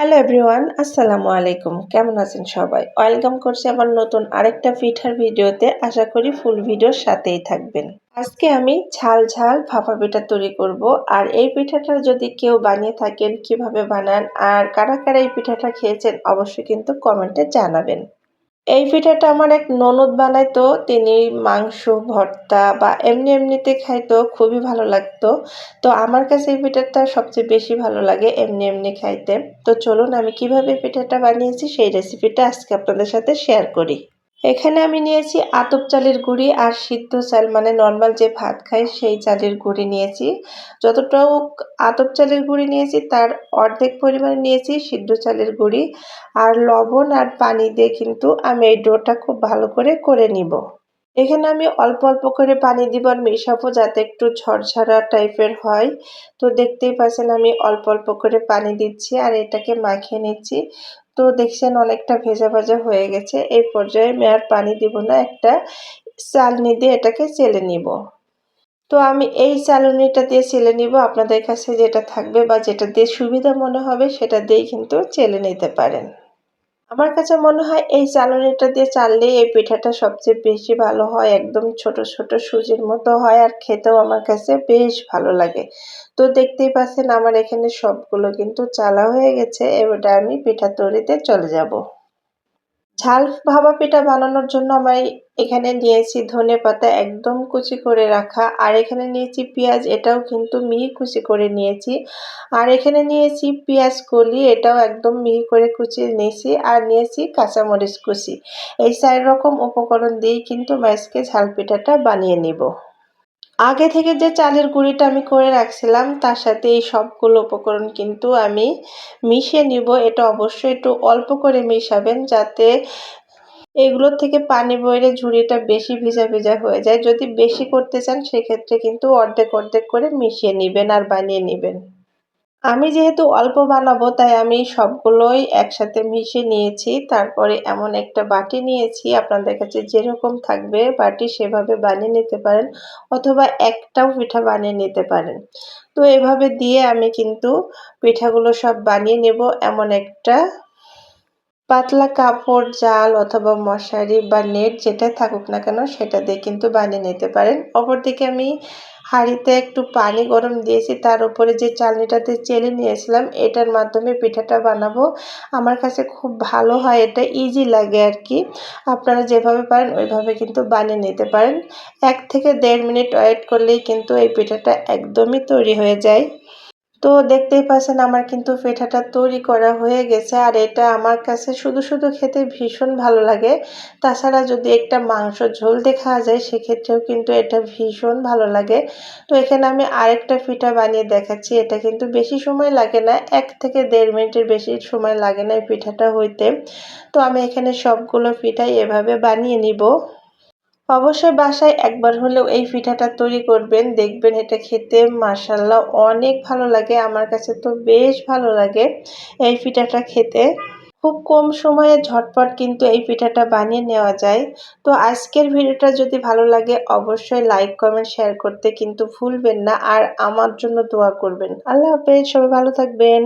Hello everyone আসসালামু আলাইকুম। কেমন আছেন সবাই? ওয়েলকাম করছি আমার নতুন আরেকটা পিঠার ভিডিওতে। আশা করি ফুল ভিডিওর সাথেই থাকবেন। আজকে আমি ঝাল ঝাল ভাপা পিঠা তৈরি করব। আর এই পিঠাটা যদি কেউ বানিয়ে থাকেন, কীভাবে বানান আর কারা কারা এই পিঠাটা খেয়েছেন, অবশ্যই কিন্তু কমেন্টে জানাবেন। এই পিঠাটা আমার এক ননদ বানাইতো। তিনি মাংস, ভর্তা বা এমনি এমনিতে খাইতো, খুবই ভালো লাগতো। তো আমার কাছে এই পিঠাটা সবচেয়ে বেশি ভালো লাগে এমনি এমনি খাইতে। তো চলুন আমি কীভাবে পিঠাটা বানিয়েছি সেই রেসিপিটা আজকে আপনাদের সাথে শেয়ার করি। এখানে আমি নিয়েছি আতপ চালের গুঁড়ি আর সিদ্ধ চাল মানে নর্মাল যে ভাত খাই সেই চালের গুঁড়ি নিয়েছি। যতটাও আতপ চালের গুঁড়ি নিয়েছি, তার অর্ধেক পরিমাণ নিয়েছি সিদ্ধ চালের গুঁড়ি। আর লবণ আর পানি দিয়ে কিন্তু আমি এই ডোটা খুব ভালো করে করে নিব। এখানে আমি অল্প অল্প করে পানি দিব আর মেশাবো যাতে একটু ঝরঝরা টাইপের হয়। তো দেখতেই পাচ্ছেন আমি অল্প অল্প করে পানি দিচ্ছি আর এটাকে মাখিয়ে নিচ্ছি। তো দেখছেন অনেকটা ভেজা ভাজা হয়ে গেছে। এই পর্যায়ে আমি আর পানি দিব না, একটা চালনি দিয়ে এটাকে চেলে নিব। তো আমি এই চালনিটা দিয়ে চেলে নিব। আপনাদের কাছে যেটা থাকবে বা যেটা দিয়ে সুবিধা মনে হবে সেটা দিয়েই কিন্তু চেলে নিতে পারেন। আমার কাছে মনে হয় এই চালনিটা দিয়ে চাললে এই পিঠাটা সবচেয়ে বেশি ভালো হয়, একদম ছোট ছোট সুজির মতো হয় আর খেতেও আমার কাছে বেশ ভালো লাগে। তো দেখতেই পাচ্ছেন আমার এখানে সবগুলো কিন্তু চালা হয়ে গেছে, এবারে আমি পিঠা তৈরিতে চলে যাব। ঝাল ভাবা পিঠা বানানোর জন্য আমি এখানে নিয়েছি ধনে পাতা একদম কুচি করে রাখা। আর এখানে নিয়েছি পেঁয়াজ, এটাও কিন্তু মিহি কুচি করে নিয়েছি। আর এখানে নিয়েছি পেঁয়াজ কলি, এটাও একদম মিহি করে কুচি নিয়েছি। আর নিয়েছি কাঁচামরিচ কুচি। এই চার রকম উপকরণ দিয়েই কিন্তু মাছকে ঝাল পিঠাটা বানিয়ে নিব। আগে থেকে যে চালের গুঁড়িটা আমি করে রাখছিলাম, তার সাথে এই সবগুলো উপকরণ কিন্তু আমি মিশিয়ে নিব। এটা অবশ্যই একটু অল্প করে মিশাবেন যাতে এগুলোর থেকে পানি বইলে ঝুড়িটা বেশি ভিজা ভিজা হয়ে যায়। যদি বেশি করতে চান, সেক্ষেত্রে কিন্তু অর্ধেক অর্ধেক করে মিশিয়ে নেবেন আর বানিয়ে নেবেন। আমি যেহেতু অল্প বানাবো, তাই আমি সবগুলোই একসাথে মিশে নিয়েছি। তারপরে এমন একটা বাটি নিয়েছি, আপনাদের কাছে যেরকম থাকবে বাটি সেভাবে বানিয়ে নিতে পারেন অথবা একটাও পিঠা বানিয়ে নিতে পারেন। তো এভাবে দিয়ে আমি কিন্তু পিঠাগুলো সব বানিয়ে নেব এমন একটা পাতলা কাপড়, জাল অথবা মশারি বা নেট যেটা থাকুক না কেন, সেটা দিয়ে কিন্তু বানিয়ে নিতে পারেন। অপরদিকে আমি হাঁড়িতে একটু পানি গরম দিয়েছি, তার উপরে যে চালনিটাতে চেলে নিয়েছিলাম, এটার মাধ্যমে পিঠাটা বানাবো। আমার কাছে খুব ভালো হয়, এটা ইজি লাগে আর কি। আপনারা যেভাবে পারেন, ওইভাবে কিন্তু বানিয়ে নিতে পারেন। এক থেকে দেড় মিনিট ওয়েট করলেই কিন্তু এই পিঠাটা একদমই তৈরি হয়ে যায়। তো দেখতেই পাচ্ছেন আমার কিন্তু পেঠাটা তৈরি করা হয়ে গেছে আর এটা আমার কাছে শুধু শুধু খেতে ভীষণ ভালো লাগে। তাছাড়া যদি একটা মাংস ঝোল দেখা যায়, সেক্ষেত্রেও কিন্তু এটা ভীষণ ভালো লাগে। তো এখানে আমি আরেকটা পিঠা বানিয়ে দেখাচ্ছি, এটা কিন্তু বেশি সময় লাগে না, এক থেকে দেড় মিনিটের বেশি সময় লাগে না এই পিঠাটা হইতে। তো আমি এখানে সবগুলো পিঠাই এভাবে বানিয়ে নিব। অবশ্যই বাসায় একবার হলেও এই পিঠাটা তৈরি করবেন, দেখবেন এটা খেতে মাসাল্লাহ অনেক ভালো লাগে, আমার কাছে তো বেশ ভালো লাগে এই পিঠাটা খেতে। খুব কম সময়ে ঝটপট কিন্তু এই পিঠাটা বানিয়ে নেওয়া যায়। তো আজকের ভিডিওটা যদি ভালো লাগে অবশ্যই লাইক, কমেন্ট, শেয়ার করতে কিন্তু ভুলবেন না আর আমার জন্য দোয়া করবেন। আল্লাহ হাফেজ, সবাই ভালো থাকবেন।